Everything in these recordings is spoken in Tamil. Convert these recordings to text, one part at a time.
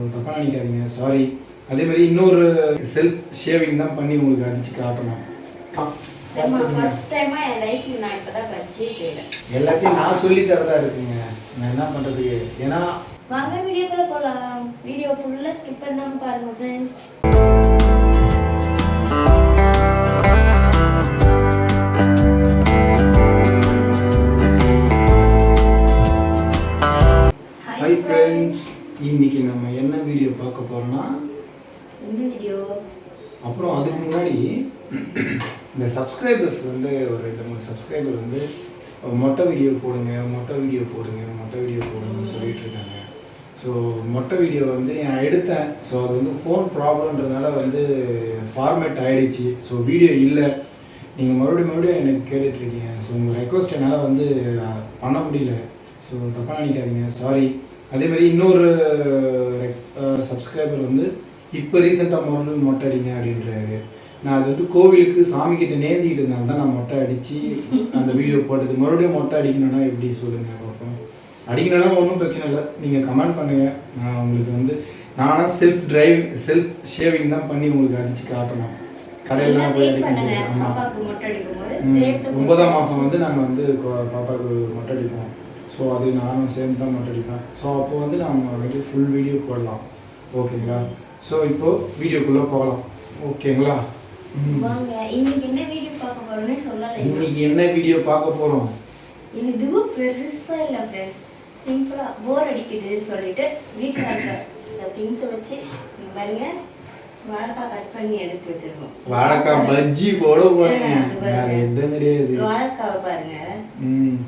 தப்பாக நினைக்காதீங்க சாரி அதே மாதிரி இன்னொரு செல்ஃப் ஷேவிங் தான் பண்ணி உங்களுக்கு அடிச்சு காட்டணும். எல்லாத்தையும் நான் சொல்லி தரதா இருக்குங்க. நான் என்ன பண்றது? ஏன்னா வாங்க வீடியோக்குள்ள போலாம். வீடியோ ஃபுல்லா ஸ்கிப் பண்ணாம பாருங்க ஃப்ரெண்ட்ஸ் இன்னைக்கு நம்ம என்ன வீடியோ பார்க்க வீடியோ? அப்புறம் அதுக்கு முன்னாடி இந்த சப்ஸ்கிரைபர்ஸ் வந்து ஒரு ரெண்டு மூணு சப்ஸ்கிரைபர் வந்து மொட்டை வீடியோ போடுங்க மொட்டை வீடியோ போடுங்க மொட்டை வீடியோ போடுங்கன்னு சொல்லிட்டு இருக்காங்க. ஸோ மொட்டை வீடியோ வந்து நான் எடுத்தேன். ஸோ அது வந்து ஃபோன் ப்ராப்ளம்ன்றதுனால வந்து ஃபார்மேட் ஆயிடுச்சு. ஸோ வீடியோ இல்லை. நீங்கள் மறுபடியும் மறுபடியும் எனக்கு கேட்டுட்ருக்கீங்க ஸோ உங்கள் ரெக்வஸ்ட் என்னால் வந்து பண்ண முடியல. ஸோ தப்பாக நினைக்காதீங்க. சாரி அதே மாதிரி இன்னொரு சப்ஸ்கிரைபர் வந்து இப்போ ரீசெண்டாக மறுபடியும் மொட்டை அடிங்க அப்படின்றாரு. நான் அது வந்து கோவிலுக்கு சாமி கிட்ட நேர்ந்திக்கிட்டு இருந்தால தான் நான் மொட்டை அடித்து அந்த வீடியோ போட்டது. மறுபடியும் மொட்டை அடிக்கணும்னா எப்படி சொல்லுங்கள் பார்ப்போம் அடிக்கணும்னா ஒன்றும் பிரச்சனை இல்லை. நீங்கள் கமெண்ட் பண்ணுங்கள் நான் உங்களுக்கு வந்து நானாக செல்ஃப் டிரைவிங் செல்ஃப் ஷேவிங் தான் பண்ணி உங்களுக்கு அடித்து காட்டணும். கடையிலாம் போய் அடிக்க ஆமாம் ஒன்பதாம் மாதம் வந்து நாங்கள் வந்து பாப்பாவுக்கு மொட்டை அடிப்போம். ஸோ அது நானும் சேர்ந்து தான் மொட்டை அடிப்பேன். ஸோ அப்போ வந்து நம்ம வெளியே ஃபுல் வீடியோ போடலாம். ஓகேங்களா ஸோ இப்போ வீடியோக்குள்ளே போகலாம். ஓகேங்களா இன்னைக்கு என்ன வீடியோ பார்க்க போறோம்னே சொல்லலை இன்னைக்கு என்ன வீடியோ பார்க்க போகிறோம் இது இதுவும் பெருசா இல்ல ஃப்ரெண்ட்ஸ் சிம்பிளா போர் அடிக்குதுன்னு சொல்லிட்டு வீட்டில் இருக்க இந்த திங்ஸை வச்சு பாருங்க வாழைக்காய் கட் பண்ணி எடுத்து வச்சிருக்கோம். வாழைக்காய் பஜ்ஜி போட பாருங்க. வேற எதுவும் கிடையாது. வாழைக்காவை பாருங்க. ம்.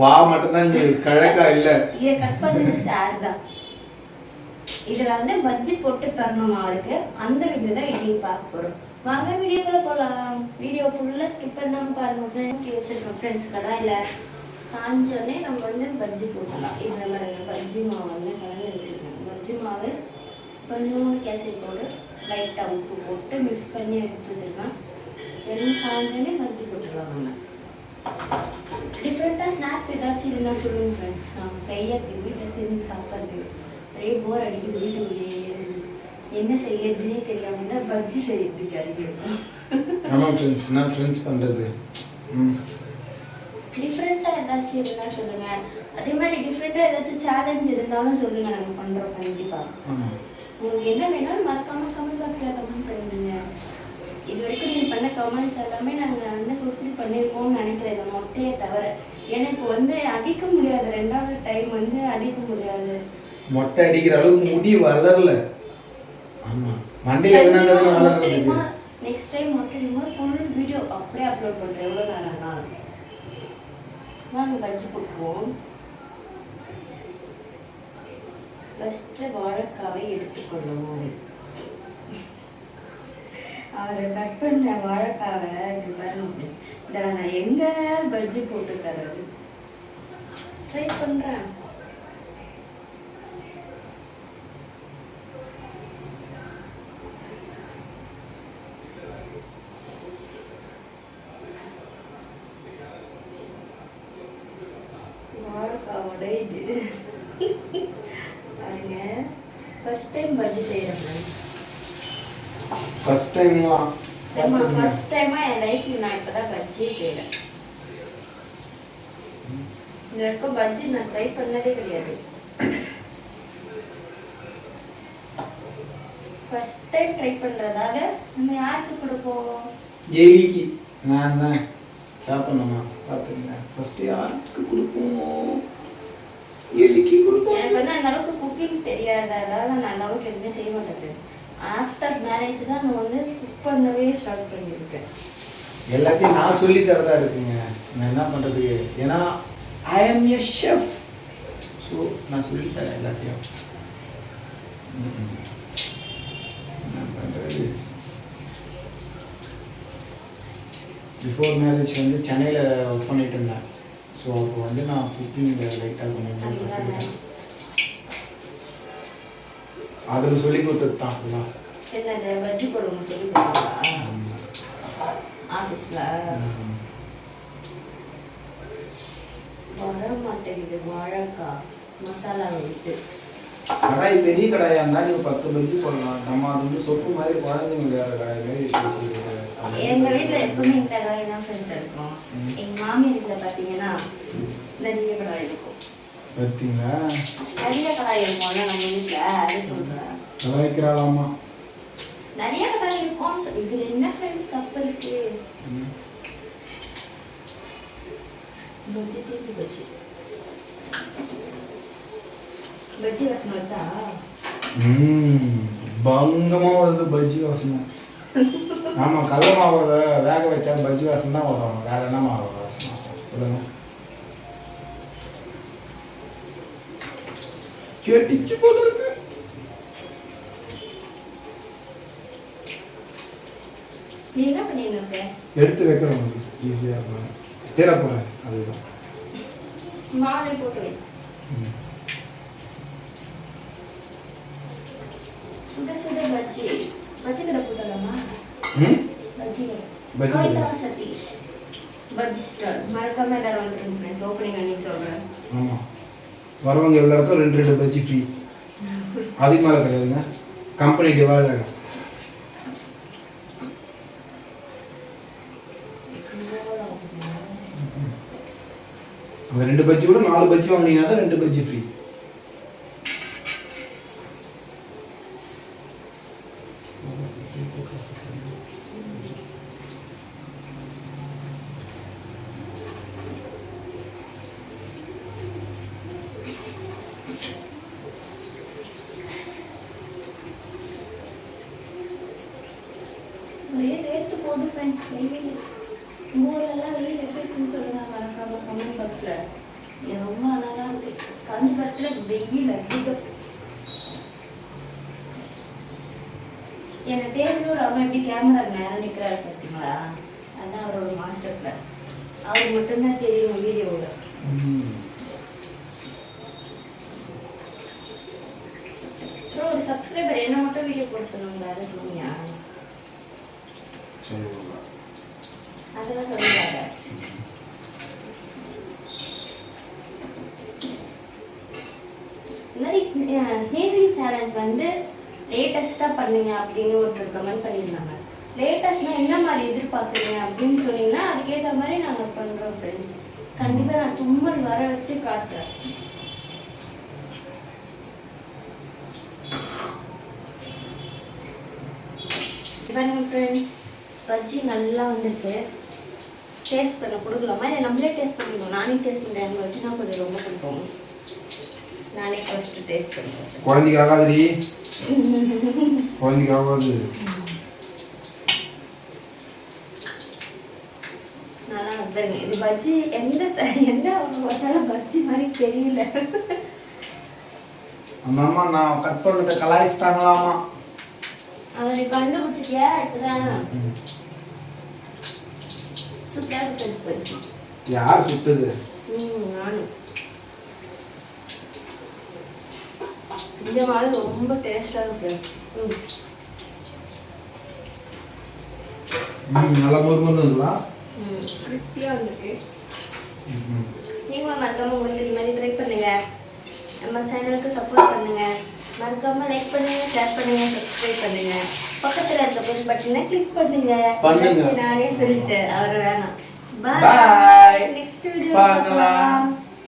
வா மட்டும்தான் இங்க கழக்கா இல்ல. இதை கட் பண்ணது சார் தான். இதுல வந்து பஜ்ஜி போட்டு தரணுமா இருக்கு அந்த வீடியோ தான் இன்னைக்கு பார்க்க போறோம். வாங்க வீடியோக்குள்ள போலாம் வீடியோ ஃபுல்லா ஸ்கிப் பண்ணாம பாருங்க. ஃப்ரெண்ட்ஸ் வச்சிருக்கோம். ஃப்ரெண்ட்ஸ் இல்ல. காஞ்சோடனே நம்ம வந்து பஜ்ஜி போட்டலாம் இந்த மாதிரி பஜ்ஜி மாவு வந்து கலந்து வச்சிருக்கோம். பஜ்ஜி மாவு கொஞ்சோண்டு கேசரி பவுடர் லைட்டாக உப்பு போட்டு மிக்ஸ் பண்ணி எடுத்து வச்சிருக்கேன் எல்லாம் காஞ்சோடனே பஜ்ஜி போட்டுக்கலாம் நம்ம. டிஃப்ரெண்ட்டாக ஸ்நாக்ஸ் ஏதாச்சும் இருந்தால் சொல்லுங்க ஃப்ரெண்ட்ஸ் நம்ம செய்யறதுக்கு வீட்டில் செஞ்சு சாப்பிட்றது. ஒரே போர் அடிக்குது வீட்டுக்குள்ளேயே. என்ன செய்யறதுனே தெரியாம தான் பஜ்ஜி செய்யறதுக்கு அடிக்கிறோம் ஆமாம் ஃப்ரெண்ட்ஸ் என்ன ஃப்ரெண்ட்ஸ் பண்ணுறது டிஃப்ரெண்ட்டாக ஏதாச்சும் இருந்தால் சொல்லுங்க. அதே மாதிரி டிஃப்ரெண்ட்டாக ஏதாச்சும் சேலஞ்ச் இருந்தாலும் சொல்லுங்க நாங்கள் பண்ணுறோம் கண்டிப்பாக ஆமாம் உங்களுக்கு என்ன வேணாலும் மறக்காம கமெண்ட் பாக்ஸில் கமெண்ட் பண்ணுங்க இது வரைக்கும் நீங்கள் பண்ண கமெண்ட்ஸ் எல்லாமே நாங்கள் ஃபுல்ஃபில் பண்ணியிருக்கோம்னு நினைக்கிறேன் இந்த மொட்டையை தவிர. எனக்கு வந்து அடிக்க முடியாது. ரெண்டாவது டைம் வந்து அடிக்க முடியாது. மொட்டை அடிக்கிற அளவுக்கு முடி வளரல. ஆமா. மண்டையில எதனால வளர்றது நெக்ஸ்ட் டைம் மொட்டை அடிக்கும்போது ஃபுல் வீடியோ அப்படியே அப்லோட் பண்ணுறேன் எவ்வளோ நேரம் தான் வாங்க பஜ்ஜி போட்டுருவோம் ஃபஸ்ட்டு வாழைக்காவை எடுத்துக்கொள்ளுவோம் அவர் கட் பண்ண வாழைக்காவை இதில் நான் எங்கே பஜ்ஜி போட்டு தரது? ட்ரை பண்ணுறேன் வாழைக்காவோட இது பாருங்க. ஃபர்ஸ்ட் டைம் பஜ்ஜி செய்கிறேன் ஃபர்ஸ்ட் டைம்லாம் ஃபர்ஸ்ட் டைமா என் லைஃப்ல நான் பஜ்ஜி செய்றேன் இது வரைக்கும் பஜ்ஜி நான் ட்ரை பண்ணதே கிடையாது. ஃபர்ஸ்ட் டைம் ட்ரை பண்றதால நம்ம யாருக்கு கொடுப்போம் எலிக்கு நான் தான். சாப்பிடணுமா? பார்த்துங்க ஃபர்ஸ்ட் யாருக்கு கொடுப்போம் எலிக்கு கொடுப்போம் எனக்கு வந்து அந்த அளவுக்கு குக்கிங் தெரியாததால நான் அந்த அளவுக்கு எதுவுமே செய்ய மாட்டேன். ஆஃப்டர் மேரேஜ் தான் நான் வந்து குக் பண்ணவே ஸ்டார்ட் பண்ணியிருக்கேன். எல்லாத்தையும் நான் சொல்லி தரதா இருக்குங்க. நான் என்ன பண்றது? ஏன்னா ஐ ஆம் எ ஷெஃப் ஸோ நான் சொல்லி தரேன் எல்லாத்தையும். என்ன பண்றது? பிஃபோர் மேரேஜ் வந்து சென்னையில் ஒர்க் பண்ணிட்டு இருந்தேன். ஸோ அப்போ வந்து நான் குக்கிங்கில் லைட்டாக கொஞ்சம் கற்றுக்கிட்டேன் அதில் சொல்லி கொடுத்தது அதெல்லாம் என்னது பஜ்ஜி போடுவோம் சொல்லி கொடுத்தா ஆஃபீஸில். வர மாட்டேங்குது வாழைக்காய் மசாலா வைத்து கடாய் பெரிய கடாயாக இருந்தால் நீங்கள் பத்து பஜ்ஜி போடலாம். நம்ம அது வந்து சொப்பு மாதிரி குழந்தைங்க விளையாடுற கடாய் மாதிரி வச்சுருக்கோம். எங்க வீட்ல எப்பவுமே இந்த கடாய் தான் ஃப்ரெண்ட்ஸ் இருக்கும். எங்க மாமியார் வீட்ல பாத்தீங்கன்னா நிறைய கடாய் இருக்கும். பார்த்தீங்களா? நிறைய கடாய் இருக்கும்ல நம்ம வீட்ல அது சொல்றேன். கலாய்க்கிறாளாமா நிறைய கடாய் இருக்கும் இதுல என்ன ஃப்ரெண்ட்ஸ் தப்பு இருக்கு? ம். பஜ்ஜி தீர்த்து பஜ்ஜி. பஜ்ஜி வருதா? ம் பங்கமாக வருது பஜ்ஜி வாசனை. ஆமாம் கடல மாவை வேக வச்சா பஜ்ஜி வாசனை தான் வரும். வேற என்ன மாவு வாசனை வரும்? கெட்டிச்சு போல இருக்கு. எடுத்து வைக்கிறோம் ஈஸியாக இருக்கும் தேட போகிறேன் அதுதான். மாலை போட்டு வை. சுட சுட பஜ்ஜி. பஜ்ஜி கடை போட்டலாமா? பஜ்ஜி. கவிதா சதீஷ். பஜ்ஜி ஸ்டால். மறக்காம எல்லாரும் வந்துருங்க ஃப்ரெண்ட்ஸ் ஓப்பனிங் அன்னைக்கு சொல்றேன். ஆமாம் வரவங்க எல்லாருக்கும் ரெண்டு ரெண்டு பஜ்ஜி ஃப்ரீ அதுக்கு மேலே கிடையாதுங்க. கம்பெனி டிவால் அந்த ரெண்டு பஜ்ஜி கூட நாலு பஜ்ஜி வாங்கினீங்கன்னா தான் ரெண்டு பஜ்ஜி ஃப்ரீ ஒரே வேர்த்து போகுது ஃப்ரெண்ட்ஸ் வெளியில் உங்கள் ஊரெல்லாம் வெளியில் எப்படி இருக்குன்னு சொல்லுங்க மறக்காம கமெண்ட் பாக்ஸில் ரொம்ப அழகாக இருக்கு காஞ்சிபுரத்தில் வெயில் அதிகம் என்னை தேர்ந்தோட அவன் எப்படி கேமரா நேரம் நிற்கிறாரு பார்த்தீங்களா அதுதான் அவரோட மாஸ்டர் பிளான் அவர் மட்டும்தான் தெரியும் வீடியோவில் அப்புறம் ஒரு சப்ஸ்கிரைபர் என்ன மட்டும் வீடியோ போட சொல்லுங்க அதை சொல்லுங்க. இந்த மாதிரி ஸ்னேசிங் சேலஞ்ச் வந்து லேட்டஸ்ட்டாக பண்ணுங்க அப்படின்னு ஒருத்தர் கமெண்ட் பண்ணியிருந்தாங்க. லேட்டஸ்ட்னா என்ன மாதிரி எதிர்பார்க்குறீங்க அப்படின்னு சொன்னீங்கன்னா அதுக்கேற்ற மாதிரி நாங்கள் பண்ணுறோம் ஃப்ரெண்ட்ஸ் கண்டிப்பாக நான் தும்மல் வர வச்சு காட்டுறேன். பாருங்க ஃப்ரெண்ட்ஸ் பஜ்ஜி நல்லா வந்திருக்கு டேஸ்ட் பண்ண கொடுக்கலாமா? இல்லை நம்மளே டேஸ்ட் பண்ணிக்கணும். நானே டேஸ்ட் பண்ணுறேன் எனக்கு வச்சுனா கொஞ்சம் ரொம்ப பிடிக்கும். நானே ஃபஸ்ட்டு டேஸ்ட் பண்ணுறேன் குழந்தைக்கு ஆகாதுடி குழந்தைக்கு ஆகாது நல்லா வந்துருங்க. இது பஜ்ஜி எந்த எந்த பார்த்தாலும் பஜ்ஜி மாதிரி தெரியல. அம்மா நான் கட் பண்ணதை கலாய்ச்சிட்டாங்களாமா. அதை நீ கண்டுபிடிச்சிட்டியா இப்போதான். யார் சுட்டது? இந்த மாதிரி ரொம்ப டேஸ்டாக இருக்கு. நல்லா மொறு இருக்குங்களா கிறிஸ்பியாக ம் நீங்களும் மறக்காம உங்களுக்கு இது மாதிரி ட்ரை பண்ணுங்க. நம்ம சேனலுக்கு சப்போர்ட் பண்ணுங்க. மறக்காம லைக் பண்ணுங்க ஷேர் பண்ணுங்க சப்ஸ்கிரைப் பண்ணுங்க. பக்கத்துல இருக்க பெல் பட்டனை கிளிக் பண்ணுங்க பண்ணுங்க. நானே சொல்லிட்டேன் அவர் வேணாம். பாய் நெக்ஸ்ட் வீடியோ பார்க்கலாம்.